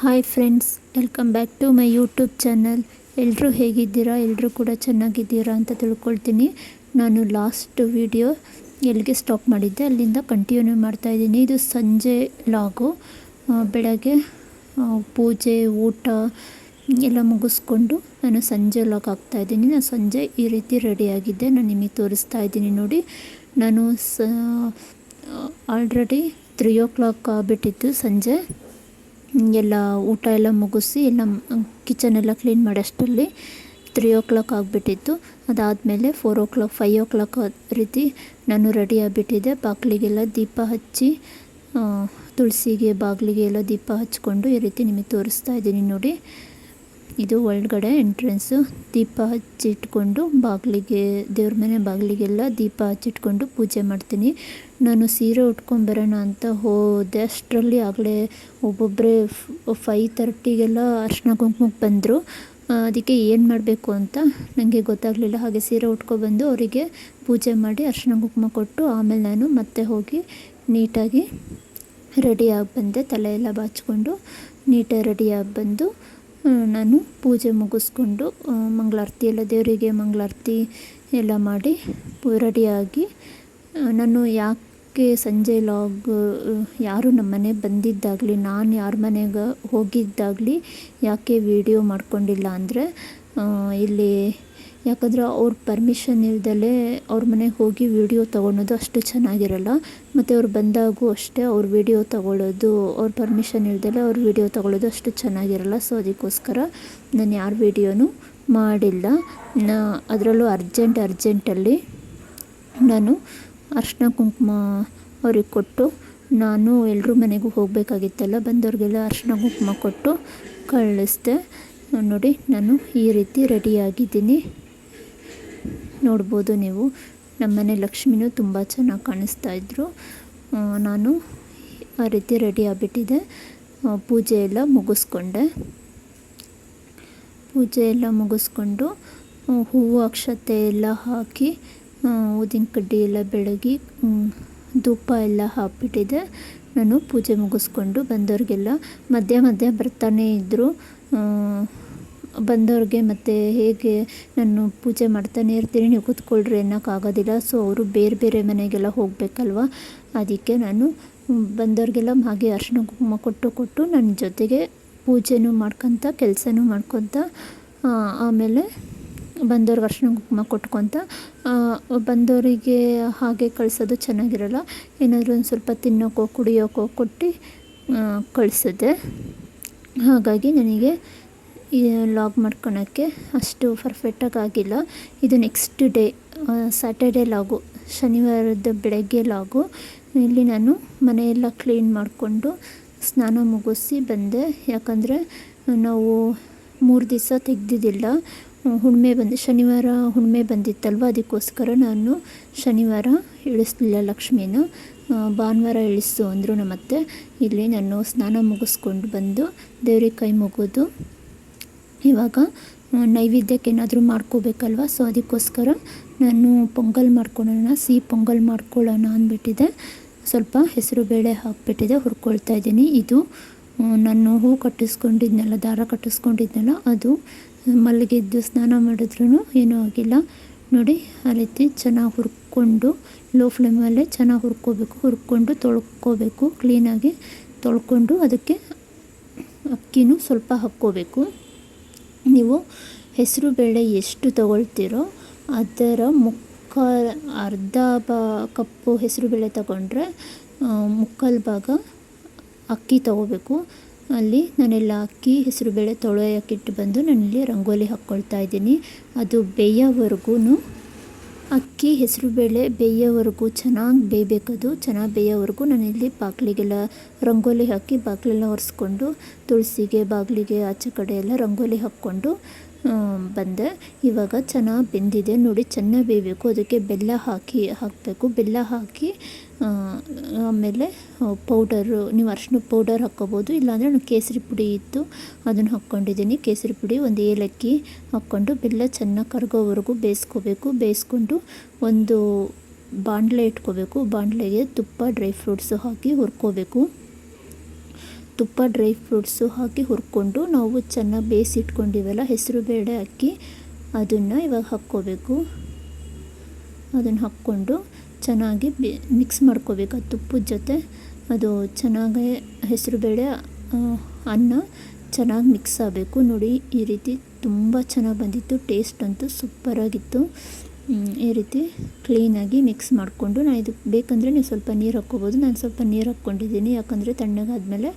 Hi friends welcome back to my YouTube channel ಎಲ್ಲರೂ ಹೇಗಿದ್ದೀರಾ? ಎಲ್ಲರೂ ಕೂಡ ಚೆನ್ನಾಗಿದ್ದೀರಾ ಅಂತ ತಿಳ್ಕೊಳ್ತೀನಿ. ನಾನು ಲಾಸ್ಟ್ ವಿಡಿಯೋ ಎಲ್ಲಿಗೆ ಸ್ಟಾಪ್ ಮಾಡಿದ್ದೆ? ಅಲ್ಲಿಂದ ಕಂಟಿನ್ಯೂ ಮಾಡ್ತಾ ಇದ್ದೀನಿ. ಇದು ಸಂಜೆ ಲಾಗು ಬೆಳಗ್ಗೆ ಪೂಜೆ, ಊಟ ಎಲ್ಲ ಮುಗಿಸ್ಕೊಂಡು ನಾನು ಸಂಜೆ ಲಾಗ್ ಹಾಕ್ತಾ ಇದ್ದೀನಿ. ನಾನು ಸಂಜೆ ಈ ರೀತಿ ರೆಡಿಯಾಗಿದ್ದೆ ನಾನು ನಿಮಗೆ ತೋರಿಸ್ತಾ ಇದ್ದೀನಿ ನೋಡಿ. ನಾನು ಸ ಆಲ್ರೆಡಿ ತ್ರೀ ಓ ಕ್ಲಾಕ್ ಆಗಿಬಿಟ್ಟಿತ್ತು ಸಂಜೆ. ಎಲ್ಲ ಊಟ ಎಲ್ಲ ಮುಗಿಸಿ ಎಲ್ಲ ಕಿಚನ್ ಎಲ್ಲ ಕ್ಲೀನ್ ಮಾಡೋಷ್ಟರಲ್ಲಿ ತ್ರೀ ಓ ಕ್ಲಾಕ್ ಆಗಿಬಿಟ್ಟಿತ್ತು. ಅದಾದಮೇಲೆ four o'clock five o'clock ರೀತಿ ನಾನು ರೆಡಿ ಆಗಿಬಿಟ್ಟಿದ್ದೆ. ಬಾಗಿಲಿಗೆಲ್ಲ ದೀಪ ಹಚ್ಚಿ ತುಳಸಿಗೆ ಬಾಗಿಲಿಗೆ ಎಲ್ಲ ದೀಪ ಹಚ್ಕೊಂಡು ಈ ರೀತಿ ನಿಮಗೆ ತೋರಿಸ್ತಾ ಇದ್ದೀನಿ ನೋಡಿ. ಇದು ಒಳಗಡೆ ಎಂಟ್ರೆನ್ಸು ದೀಪ ಹಚ್ಚಿಟ್ಕೊಂಡು ಬಾಗಿಲಿಗೆ, ದೇವ್ರ ಮನೆ ಬಾಗಿಲಿಗೆಲ್ಲ ದೀಪ ಹಚ್ಚಿಟ್ಕೊಂಡು ಪೂಜೆ ಮಾಡ್ತೀನಿ. ನಾನು ಸೀರೆ ಉಟ್ಕೊಂಬರೋಣ ಅಂತ ಹೋದೆ. ಅಷ್ಟರಲ್ಲಿ ಆಗಲೇ ಒಬ್ಬೊಬ್ಬರೇ ಫೈ ತರ್ಟಿಗೆಲ್ಲ ಅರ್ಶಿನ ಕುಂಕುಮಕ್ಕೆ ಬಂದರು. ಅದಕ್ಕೆ ಏನು ಮಾಡಬೇಕು ಅಂತ ನನಗೆ ಗೊತ್ತಾಗಲಿಲ್ಲ. ಹಾಗೆ ಸೀರೆ ಉಟ್ಕೊಬಂದು ಅವರಿಗೆ ಪೂಜೆ ಮಾಡಿ ಅರ್ಶಿನ ಕುಂಕುಮ ಕೊಟ್ಟು ಆಮೇಲೆ ನಾನು ಮತ್ತೆ ಹೋಗಿ ನೀಟಾಗಿ ರೆಡಿಯಾಗಿ ಬಂದೆ. ತಲೆ ಎಲ್ಲ ಬಾಚಿಕೊಂಡು ನೀಟಾಗಿ ರೆಡಿಯಾಗಿ ಬಂದು ನಾನು ಪೂಜೆ ಮುಗಿಸ್ಕೊಂಡು ಮಂಗಳಾರತಿ ಎಲ್ಲ, ದೇವರಿಗೆ ಮಂಗಳಾರತಿ ಎಲ್ಲ ಮಾಡಿ ರೆಡಿಯಾಗಿ ನಾನು ಯಾಕೆ ಸಂಜೆ ಲಾಗ್ ಯಾರು ನಮ್ಮ ಮನೆ ಬಂದಿದ್ದಾಗಲಿ, ನಾನು ಯಾರ ಮನೆಗೆ ಹೋಗಿದ್ದಾಗಲಿ ಯಾಕೆ ವಿಡಿಯೋ ಮಾಡ್ಕೊಂಡಿಲ್ಲ ಅಂದರೆ ಇಲ್ಲಿ ಯಾಕಂದರೆ ಅವ್ರ ಪರ್ಮಿಷನ್ ಇಲ್ದಲೇ ಅವ್ರ ಮನೆಗೆ ಹೋಗಿ ವಿಡಿಯೋ ತೊಗೊಳೋದು ಅಷ್ಟು ಚೆನ್ನಾಗಿರಲ್ಲ. ಮತ್ತು ಅವ್ರು ಬಂದಾಗೂ ಅಷ್ಟೇ ಅವ್ರ ವಿಡಿಯೋ ತೊಗೊಳ್ಳೋದು ಅವ್ರ ಪರ್ಮಿಷನ್ ಇಲ್ದಲೇ ಅವ್ರ ವಿಡಿಯೋ ತೊಗೊಳ್ಳೋದು ಅಷ್ಟು ಚೆನ್ನಾಗಿರಲ್ಲ. ಸೊ ಅದಕ್ಕೋಸ್ಕರ ನಾನು ಯಾರ ವೀಡಿಯೋನೂ ಮಾಡಿಲ್ಲ. ಅದರಲ್ಲೂ ಅರ್ಜೆಂಟ್ ಅರ್ಜೆಂಟಲ್ಲಿ ನಾನು ಅರ್ಶಿನ ಕುಂಕುಮ ಅವ್ರಿಗೆ ಕೊಟ್ಟು, ನಾನು ಎಲ್ಲರೂ ಮನೆಗೂ ಹೋಗಬೇಕಾಗಿತ್ತಲ್ಲ, ಬಂದವ್ರಿಗೆಲ್ಲ ಅರ್ಶಿನ ಕುಂಕುಮ ಕೊಟ್ಟು ಕಳಿಸ್ದೆ. ನೋಡಿ, ನಾನು ಈ ರೀತಿ ರೆಡಿಯಾಗಿದ್ದೀನಿ ನೋಡ್ಬೋದು ನೀವು. ನಮ್ಮನೆ ಲಕ್ಷ್ಮಿನೂ ತುಂಬ ಚೆನ್ನಾಗಿ ಕಾಣಿಸ್ತಾ ಇದ್ದರು ನಾನು ಆ ರೀತಿ ರೆಡಿ ಆಗಿಬಿಟ್ಟಿದ್ದೆ ಪೂಜೆ ಎಲ್ಲ ಮುಗಿಸ್ಕೊಂಡೆ. ಪೂಜೆ ಎಲ್ಲ ಮುಗಿಸ್ಕೊಂಡು ಹೂವು ಅಕ್ಷತೆ ಎಲ್ಲ ಹಾಕಿ ಊದಿನ ಕಡ್ಡಿ ಎಲ್ಲ ಬೆಳಗಿ ಧೂಪ ಎಲ್ಲ ಹಾಕ್ಬಿಟ್ಟಿದ್ದೆ ನಾನು ಪೂಜೆ ಮುಗಿಸ್ಕೊಂಡು ಬಂದವ್ರಿಗೆಲ್ಲ ಮಧ್ಯ ಮಧ್ಯ ಬರ್ತಾನೇ ಇದ್ದರು ಬಂದವ್ರಿಗೆ ಮತ್ತು ಹೇಗೆ ನಾನು ಪೂಜೆ ಮಾಡ್ತಾನೆ ಇರ್ತೀನಿ, ನೀವು ಕೂತ್ಕೊಳ್ರಿ ಅನ್ನೋಕ್ಕಾಗೋದಿಲ್ಲ. ಸೊ ಅವರು ಬೇರೆ ಬೇರೆ ಮನೆಗೆಲ್ಲ ಹೋಗಬೇಕಲ್ವ? ಅದಕ್ಕೆ ನಾನು ಬಂದವ್ರಿಗೆಲ್ಲ ಹಾಗೆ ಅರ್ಶಿನ ಕುಂಕುಮ ಕೊಟ್ಟು ಕೊಟ್ಟು ನನ್ನ ಜೊತೆಗೆ ಪೂಜೆನೂ ಮಾಡ್ಕೊತ, ಕೆಲಸನೂ ಮಾಡ್ಕೊತ ಆಮೇಲೆ ಬಂದವ್ರಿಗೆ ಅರ್ಶಿನ ಕುಂಕುಮ ಕೊಟ್ಕೊತ ಬಂದವರಿಗೆ ಹಾಗೆ ಕಳಿಸೋದು ಚೆನ್ನಾಗಿರಲ್ಲ. ಏನಾದರೂ ಒಂದು ಸ್ವಲ್ಪ ತಿನ್ನೋಕೋ, ಕುಡಿಯೋಕೋ ಕೊಟ್ಟು ಕಳಿಸಿದೆ. ಹಾಗಾಗಿ ನನಗೆ ಲಾಗ್ ಮಾಡ್ಕೊಳಕ್ಕೆ ಅಷ್ಟು ಪರ್ಫೆಕ್ಟಾಗಿ ಆಗಿಲ್ಲ. ಇದು ನೆಕ್ಸ್ಟ್ ಡೇ ಸ್ಯಾಟರ್ಡೇ ಲಾಗು ಶನಿವಾರದ ಬೆಳಗ್ಗೆ ಲಾಗು ಇಲ್ಲಿ ನಾನು ಮನೆಯೆಲ್ಲ ಕ್ಲೀನ್ ಮಾಡಿಕೊಂಡು ಸ್ನಾನ ಮುಗಿಸಿ ಬಂದೆ. ಯಾಕಂದರೆ ನಾವು ಮೂರು ದಿವಸ ತೆಗ್ದಿದ್ದಿಲ್ಲ. ಹುಣ್ಮೆ ಬಂದು, ಶನಿವಾರ ಹುಣ್ಮೆ ಬಂದಿತ್ತಲ್ವ? ಅದಕ್ಕೋಸ್ಕರ ನಾನು ಶನಿವಾರ ಇಳಿಸ್ಲಿಲ್ಲ ಲಕ್ಷ್ಮಿನ. ಭಾನುವಾರ ಇಳಿಸು ಅಂದರು ನಮ್ಮತ್ತೆ. ಇಲ್ಲಿ ನಾನು ಸ್ನಾನ ಮುಗಿಸ್ಕೊಂಡು ಬಂದು ದೇವ್ರಿಗೆ ಕೈ ಮುಗಿದು ಇವಾಗ ನೈವೇದ್ಯಕ್ಕೆ ಏನಾದರೂ ಮಾಡ್ಕೋಬೇಕಲ್ವ? ಸೊ ಅದಕ್ಕೋಸ್ಕರ ನಾನು ಪೊಂಗಲ್ ಮಾಡ್ಕೊಳ್ಳೋಣ, ಸಿಹಿ ಪೊಂಗಲ್ ಮಾಡ್ಕೊಳ್ಳೋಣ ಅಂದ್ಬಿಟ್ಟಿದೆ. ಸ್ವಲ್ಪ ಹೆಸರು ಬೇಳೆ ಹಾಕ್ಬಿಟ್ಟಿದೆ, ಹುರ್ಕೊಳ್ತಾ ಇದ್ದೀನಿ. ಇದು ನಾನು ಹೂ ಕಟ್ಟಿಸ್ಕೊಂಡಿದ್ನಲ್ಲ, ದಾರ ಕಟ್ಟಿಸ್ಕೊಂಡಿದ್ನಲ್ಲ, ಅದು ಮಲ್ಲಿಗೆದ್ದು ಸ್ನಾನ ಮಾಡಿದ್ರೂ ಏನೂ ಆಗಿಲ್ಲ. ನೋಡಿ, ಆ ರೀತಿ ಚೆನ್ನಾಗಿ ಹುರ್ಕೊಂಡು, ಲೋ ಫ್ಲೇಮಲ್ಲೇ ಚೆನ್ನಾಗಿ ಹುರ್ಕೋಬೇಕು. ಹುರ್ಕೊಂಡು ತೊಳ್ಕೊಬೇಕು, ಕ್ಲೀನಾಗಿ ತೊಳ್ಕೊಂಡು ಅದಕ್ಕೆ ಅಕ್ಕಿನೂ ಸ್ವಲ್ಪ ಹಾಕ್ಕೋಬೇಕು. ನೀವು ಹೆಸರು ಬೇಳೆ ಎಷ್ಟು ತಗೊಳ್ತೀರೋ ಅದರ ಮುಕ್ಕ, ಅರ್ಧ ಬ, ಕಪ್ಪು ಹೆಸರು ಬೇಳೆ ತಗೊಂಡ್ರೆ ಮುಕ್ಕಲ್ ಭಾಗ ಅಕ್ಕಿ ತಗೋಬೇಕು. ಅಲ್ಲಿ ನಾನೆಲ್ಲ ಅಕ್ಕಿ, ಹೆಸರು ಬೇಳೆ ತೊಳೆಯೋಕ್ಕಿಟ್ಟು ಬಂದು ನಾನಿಲ್ಲಿ ರಂಗೋಲಿ ಹಾಕ್ಕೊಳ್ತಾ ಇದ್ದೀನಿ. ಅದು ಬೇಯೋವರೆಗೂ ಅಕ್ಕಿ ಹೆಸರು ಬೇಳೆ ಬೇಯೋವರೆಗೂ ಚೆನ್ನಾಗಿ ಬೇಯಬೇಕದು. ಚೆನ್ನಾಗಿ ಬೇಯೋವರೆಗೂ ನಾನಿಲ್ಲಿ ಬಾಗಿಲಿಗೆಲ್ಲ ರಂಗೋಲಿ ಹಾಕಿ ಬಾಗಿಲೆಲ್ಲ ಒರೆಸ್ಕೊಂಡು ತುಳಸಿಗೆ, ಬಾಗಿಲಿಗೆ ಆಚೆ ಕಡೆ ಎಲ್ಲ ರಂಗೋಲಿ ಹಾಕ್ಕೊಂಡು ಬಂದೆ. ಇವಾಗ ಚೆನ್ನಾಗಿ ಬೆಂದಿದೆ. ನೋಡಿ ಚೆನ್ನಾಗಿ ಬೇಯಬೇಕು. ಅದಕ್ಕೆ ಬೆಲ್ಲ ಹಾಕಿ ಹಾಕಬೇಕು. ಬೆಲ್ಲ ಹಾಕಿ ಆಮೇಲೆ ಪೌಡರು ನೀವು ಅರಿಶಿನ ಪೌಡರ್ ಹಾಕ್ಕೋಬೋದು. ಇಲ್ಲಾಂದರೆ ನಾನು ಕೇಸರಿ ಪುಡಿ ಇತ್ತು ಅದನ್ನು ಹಾಕ್ಕೊಂಡಿದ್ದೀನಿ. ಕೇಸರಿ ಪುಡಿ ಒಂದು ಏಲಕ್ಕಿ ಹಾಕ್ಕೊಂಡು ಬೆಲ್ಲ ಚೆನ್ನಾಗಿ ಕರಗೋವರೆಗೂ ಬೇಯಿಸ್ಕೋಬೇಕು. ಬೇಯಿಸ್ಕೊಂಡು ಒಂದು ಬಾಣಲೆ ಇಟ್ಕೋಬೇಕು. ಬಾಣಲೆಗೆ ತುಪ್ಪ ಡ್ರೈ ಫ್ರೂಟ್ಸು ಹಾಕಿ ಹುರ್ಕೋಬೇಕು. ತುಪ್ಪ ಡ್ರೈ ಫ್ರೂಟ್ಸು ಹಾಕಿ ಹುರ್ಕೊಂಡು ನಾವು ಚೆನ್ನಾಗಿ ಬೇಯಿಸಿಟ್ಕೊಂಡಿವಲ್ಲ, ಹೆಸರು ಬೇಳೆ ಅಕ್ಕಿ ಅದನ್ನು ಇವಾಗ ಹಾಕ್ಕೋಬೇಕು. ಅದನ್ನು ಹಾಕ್ಕೊಂಡು ಚೆನ್ನಾಗಿ ಬಿ ಮಿಕ್ಸ್ ಮಾಡ್ಕೋಬೇಕು ಆ ತುಪ್ಪದ ಜೊತೆ. ಅದು ಚೆನ್ನಾಗಿ ಹೆಸರುಬೇಳೆ ಅನ್ನ ಚೆನ್ನಾಗಿ ಮಿಕ್ಸ್ ಆಗಬೇಕು. ನೋಡಿ, ಈ ರೀತಿ ತುಂಬ ಚೆನ್ನಾಗಿ ಬಂದಿತ್ತು. ಟೇಸ್ಟ್ ಅಂತೂ ಸೂಪರಾಗಿತ್ತು ಈ ರೀತಿ ಕ್ಲೀನಾಗಿ ಮಿಕ್ಸ್ ಮಾಡಿಕೊಂಡು ನಾನು ಇದಕ್ಕೆ ಬೇಕಂದರೆ ನೀವು ಸ್ವಲ್ಪ ನೀರು ಹಾಕ್ಕೋಬೋದು. ನಾನು ಸ್ವಲ್ಪ ನೀರು ಹಾಕ್ಕೊಂಡಿದ್ದೀನಿ. ಯಾಕಂದರೆ ತಣ್ಣಗಾದಮೇಲೆ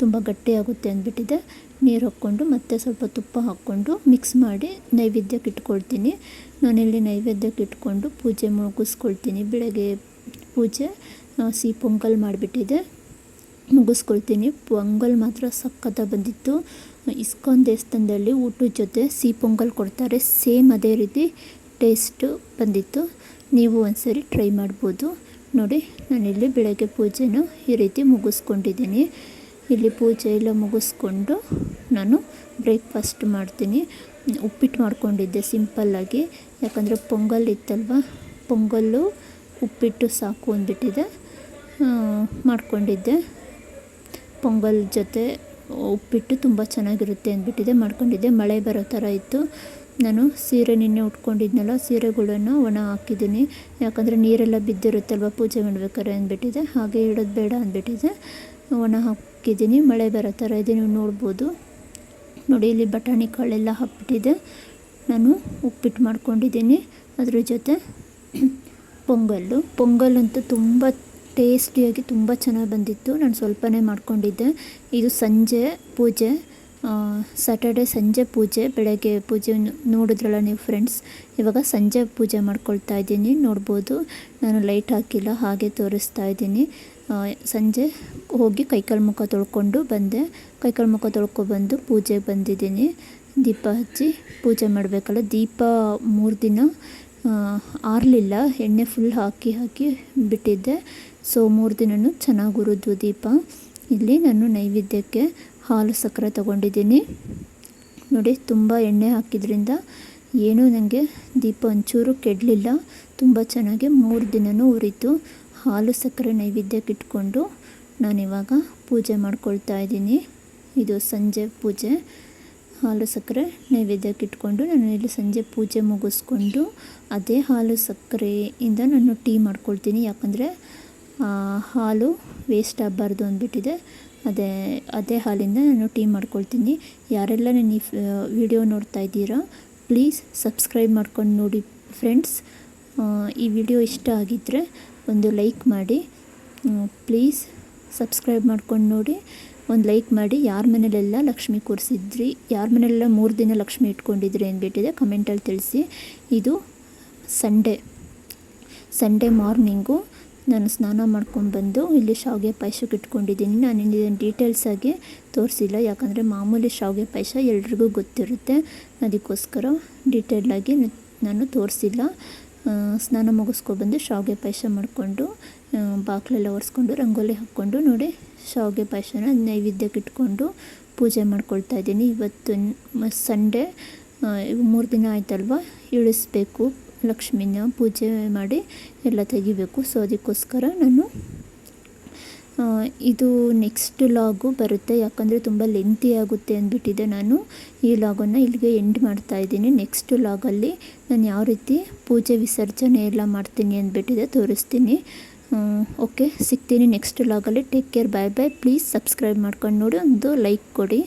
ತುಂಬ ಗಟ್ಟಿಯಾಗುತ್ತೆ ಅಂದ್ಬಿಟ್ಟಿದೆ. ನೀರು ಹಾಕ್ಕೊಂಡು ಮತ್ತೆ ಸ್ವಲ್ಪ ತುಪ್ಪ ಹಾಕ್ಕೊಂಡು ಮಿಕ್ಸ್ ಮಾಡಿ ನೈವೇದ್ಯಕ್ಕೆ ಇಟ್ಕೊಳ್ತೀನಿ. ನಾನಿಲ್ಲಿ ನೈವೇದ್ಯಕ್ಕೆ ಇಟ್ಕೊಂಡು ಪೂಜೆ ಮುಗಿಸ್ಕೊಳ್ತೀನಿ. ಬೆಳಗ್ಗೆ ಪೂಜೆ ಸಿಹಿ ಪೊಂಗಲ್ ಮಾಡಿಬಿಟ್ಟಿದೆ. ಮುಗಿಸ್ಕೊಳ್ತೀನಿ. ಪೊಂಗಲ್ ಮಾತ್ರ ಸಕ್ಕತ್ತ ಬಂದಿತ್ತು. ಇಸ್ಕಾನ್ ದೇವಸ್ಥಾನದಲ್ಲಿ ಊಟದ ಜೊತೆ ಸಿಹಿ ಪೊಂಗಲ್ ಕೊಡ್ತಾರೆ. ಸೇಮ್ ಅದೇ ರೀತಿ ಟೇಸ್ಟು ಬಂದಿತ್ತು. ನೀವು ಒಂದ್ಸರಿ ಟ್ರೈ ಮಾಡ್ಬೋದು. ನೋಡಿ, ನಾನಿಲ್ಲಿ ಬೆಳಗ್ಗೆ ಪೂಜೆನೂ ಈ ರೀತಿ ಮುಗಿಸ್ಕೊಂಡಿದ್ದೀನಿ. ಇಲ್ಲಿ ಪೂಜೆ ಎಲ್ಲ ಮುಗಿಸ್ಕೊಂಡು ನಾನು ಬ್ರೇಕ್ಫಾಸ್ಟ್ ಮಾಡ್ತೀನಿ. ಉಪ್ಪಿಟ್ಟು ಮಾಡ್ಕೊಂಡಿದ್ದೆ ಸಿಂಪಲ್ಲಾಗಿ ಯಾಕಂದರೆ ಪೊಂಗಲ್ ಇತ್ತಲ್ವ? ಪೊಂಗಲ್ಲು, ಉಪ್ಪಿಟ್ಟು ಸಾಕು ಅಂದ್ಬಿಟ್ಟಿದೆ. ಮಾಡ್ಕೊಂಡಿದ್ದೆ. ಪೊಂಗಲ್ ಜೊತೆ ಉಪ್ಪಿಟ್ಟು ತುಂಬ ಚೆನ್ನಾಗಿರುತ್ತೆ ಅಂದ್ಬಿಟ್ಟಿದೆ. ಮಾಡ್ಕೊಂಡಿದ್ದೆ. ಮಳೆ ಬರೋ ಥರ ಇತ್ತು. ನಾನು ಸೀರೆ ನಿನ್ನೆ ಉಟ್ಕೊಂಡಿದ್ನಲ್ಲ, ಸೀರೆಗಳನ್ನು ಒಣ ಹಾಕಿದ್ದೀನಿ. ಯಾಕಂದರೆ ನೀರೆಲ್ಲ ಬಿದ್ದಿರುತ್ತಲ್ವ ಪೂಜೆ ಮಾಡ್ಬೇಕಾದ್ರೆ ಅಂದ್ಬಿಟ್ಟಿದೆ. ಹಾಗೆ ಇಡೋದು ಬೇಡ ಅಂದ್ಬಿಟ್ಟಿದೆ. ಒಣ ಹಾಕಿದ್ದೀನಿ ಮಳೆ ಬರೋ ಥರ ಇದೆ ನೀವು ನೋಡ್ಬೋದು. ನೋಡಿ, ಇಲ್ಲಿ ಬಟಾಣಿ ಕಾಳೆಲ್ಲ ಹಾಕ್ಬಿಟ್ಟಿದೆ. ನಾನು ಉಪ್ಪಿಟ್ಟು ಮಾಡ್ಕೊಂಡಿದ್ದೀನಿ. ಅದ್ರ ಜೊತೆ ಪೊಂಗಲ್ಲು. ಪೊಂಗಲ್ ಅಂತೂ ತುಂಬ ಟೇಸ್ಟಿಯಾಗಿ ತುಂಬ ಚೆನ್ನಾಗಿ ಬಂದಿತ್ತು. ನಾನು ಸ್ವಲ್ಪನೇ ಮಾಡ್ಕೊಂಡಿದ್ದೆ. ಇದು ಸಂಜೆ ಪೂಜೆ ಸ್ಯಾಟರ್ಡೆ ಸಂಜೆ ಪೂಜೆ, ಬೆಳಗ್ಗೆ ಪೂಜೆ ನೋಡಿದ್ರಲ್ಲ ನೀವು ಫ್ರೆಂಡ್ಸ್ ಇವಾಗ ಸಂಜೆ ಪೂಜೆ ಮಾಡ್ಕೊಳ್ತಾ ಇದ್ದೀನಿ. ನೋಡ್ಬೋದು. ನಾನು ಲೈಟ್ ಹಾಕಿಲ್ಲ, ಹಾಗೆ ತೋರಿಸ್ತಾ ಇದ್ದೀನಿ. ಸಂಜೆ ಹೋಗಿ ಕೈಕಾಲು ಮುಖ ತೊಳ್ಕೊಂಡು ಬಂದೆ. ಕೈಕಾಲು ಮುಖ ತೊಳ್ಕೊಬಂದು ಪೂಜೆಗೆ ಬಂದಿದ್ದೀನಿ. ದೀಪ ಹಚ್ಚಿ ಪೂಜೆ ಮಾಡಬೇಕಲ್ಲ, ದೀಪ ಮೂರು ದಿನ ಆರಲಿಲ್ಲ. ಎಣ್ಣೆ ಫುಲ್ ಹಾಕಿ ಹಾಕಿ ಬಿಟ್ಟಿದ್ದೆ. ಸೊ ಮೂರು ದಿನವೂ ಚೆನ್ನಾಗಿ ಉರಿದ್ವು ದೀಪ ಇಲ್ಲಿ ನಾನು ನೈವೇದ್ಯಕ್ಕೆ ಹಾಲು ಸಕ್ಕರೆ ತೊಗೊಂಡಿದ್ದೀನಿ. ನೋಡಿ, ತುಂಬ ಎಣ್ಣೆ ಹಾಕಿದ್ರಿಂದ ಏನೂ ನನಗೆ ದೀಪ ಒಂಚೂರು ಕೆಡಲಿಲ್ಲ. ತುಂಬ ಚೆನ್ನಾಗಿ ಮೂರು ದಿನವೂ ಉರಿತು. ಹಾಲು ಸಕ್ಕರೆ ನೈವೇದ್ಯಕ್ಕೆ ಇಟ್ಕೊಂಡು ನಾನಿವಾಗ ಪೂಜೆ ಮಾಡ್ಕೊಳ್ತಾ ಇದ್ದೀನಿ. ಇದು ಸಂಜೆ ಪೂಜೆ. ಹಾಲು ಸಕ್ಕರೆ ನೈವೇದ್ಯಕ್ಕೆ ಇಟ್ಕೊಂಡು ನಾನು ಇಲ್ಲಿ ಸಂಜೆ ಪೂಜೆ ಮುಗಿಸ್ಕೊಂಡು ಅದೇ ಹಾಲು ಸಕ್ಕರೆಯಿಂದ ನಾನು ಟೀ ಮಾಡ್ಕೊಳ್ತೀನಿ. ಯಾಕಂದರೆ ಹಾಲು ವೇಸ್ಟ್ ಆಗಬಾರ್ದು ಅಂದ್ಬಿಟ್ಟಿದೆ. ಅದೇ ಅದೇ ಹಾಲಿಂದ ನಾನು ಟೀ ಮಾಡ್ಕೊಳ್ತೀನಿ. ಯಾರೆಲ್ಲ ನಾನು ಈ ವಿಡಿಯೋ ನೋಡ್ತಾ ಇದ್ದೀರಾ ಪ್ಲೀಸ್ ಸಬ್ಸ್ಕ್ರೈಬ್ ಮಾಡ್ಕೊಂಡು ನೋಡಿ ಫ್ರೆಂಡ್ಸ್ ಈ ವಿಡಿಯೋ ಇಷ್ಟ ಆಗಿದ್ದರೆ ಒಂದು ಲೈಕ್ ಮಾಡಿ ಪ್ಲೀಸ್ ಸಬ್ಸ್ಕ್ರೈಬ್ ಮಾಡ್ಕೊಂಡು ನೋಡಿ. ಒಂದು ಲೈಕ್ ಮಾಡಿ, ಯಾರ ಮನೇಲೆಲ್ಲ ಲಕ್ಷ್ಮಿ ಕೂರಿಸಿದ್ರಿ, ಯಾರ ಮನೆಯಲ್ಲ ಮೂರು ದಿನ ಲಕ್ಷ್ಮಿ ಇಟ್ಕೊಂಡಿದ್ರಿ ಅಂದ್ಬಿಟ್ಟಿದೆ ಕಮೆಂಟಲ್ಲಿ ತಿಳಿಸಿ. ಇದು ಸಂಡೇ ಸಂಡೇ ಮಾರ್ನಿಂಗು ನಾನು ಸ್ನಾನ ಮಾಡ್ಕೊಂಡು ಬಂದು ಇಲ್ಲಿ ಶಾವಿಗೆ ಪಾಯಸಕ್ಕೆ ಇಟ್ಕೊಂಡಿದ್ದೀನಿ. ನಾನು ಇದನ್ನು ಡೀಟೇಲ್ಸಾಗಿ ತೋರಿಸಿಲ್ಲ, ಯಾಕಂದರೆ ಮಾಮೂಲಿ ಶಾವಿಗೆ ಪಾಯಸ ಎಲ್ರಿಗೂ ಗೊತ್ತಿರುತ್ತೆ. ಅದಕ್ಕೋಸ್ಕರ ಡೀಟೇಲಾಗಿ ನಾನು ತೋರಿಸಿಲ್ಲ. ಸ್ನಾನ ಮುಗಿಸ್ಕೊಬಂದು ಶಾವಿಗೆ ಪಾಯಸ ಮಾಡಿಕೊಂಡು ಬಾಗಿಲೆಲ್ಲ ಒರೆಸ್ಕೊಂಡು, ರಂಗೋಲಿ ಹಾಕ್ಕೊಂಡು ನೋಡಿ ಶಾವಿಗೆ ಪಾಯಸನ ನೈವೇದ್ಯಕ್ಕೆ ಇಟ್ಕೊಂಡು ಪೂಜೆ ಮಾಡ್ಕೊಳ್ತಾ ಇದ್ದೀನಿ. ಇವತ್ತು ಸಂಡೇ ಮೂರು ದಿನ ಆಯ್ತಲ್ವ? ಇಳಿಸ್ಬೇಕು, ಲಕ್ಷ್ಮಿನ ಪೂಜೆ ಮಾಡಿ ಎಲ್ಲ ತೆಗಿಬೇಕು. ಸೊ, ಅದಕ್ಕೋಸ್ಕರ ನಾನು ಇದು ನೆಕ್ಸ್ಟ್ ಲಾಗು ಬರುತ್ತೆ. ಯಾಕಂದರೆ ತುಂಬ ಲೆಂತಿ ಆಗುತ್ತೆ ಅಂದ್ಬಿಟ್ಟಿದೆ ನಾನು. ಈ ಲಾಗನ್ನು ಇಲ್ಲಿಗೆ ಎಂಡ್ ಮಾಡ್ತಾ ಇದ್ದೀನಿ. ನೆಕ್ಸ್ಟ್ ಲಾಗಲ್ಲಿ ನಾನು ಯಾವ ರೀತಿ ಪೂಜೆ ವಿಸರ್ಜನೆ ಎಲ್ಲ ಮಾಡ್ತೀನಿ ಅಂದ್ಬಿಟ್ಟಿದೆ ತೋರಿಸ್ತೀನಿ. ಓಕೆ ಸಿಗ್ತೀನಿ next ಲಾಗಲ್ಲಿ take care bye bye please subscribe ಮಾಡ್ಕೊಂಡು ನೋಡಿ. ಒಂದು ಲೈಕ್ ಕೊಡಿ.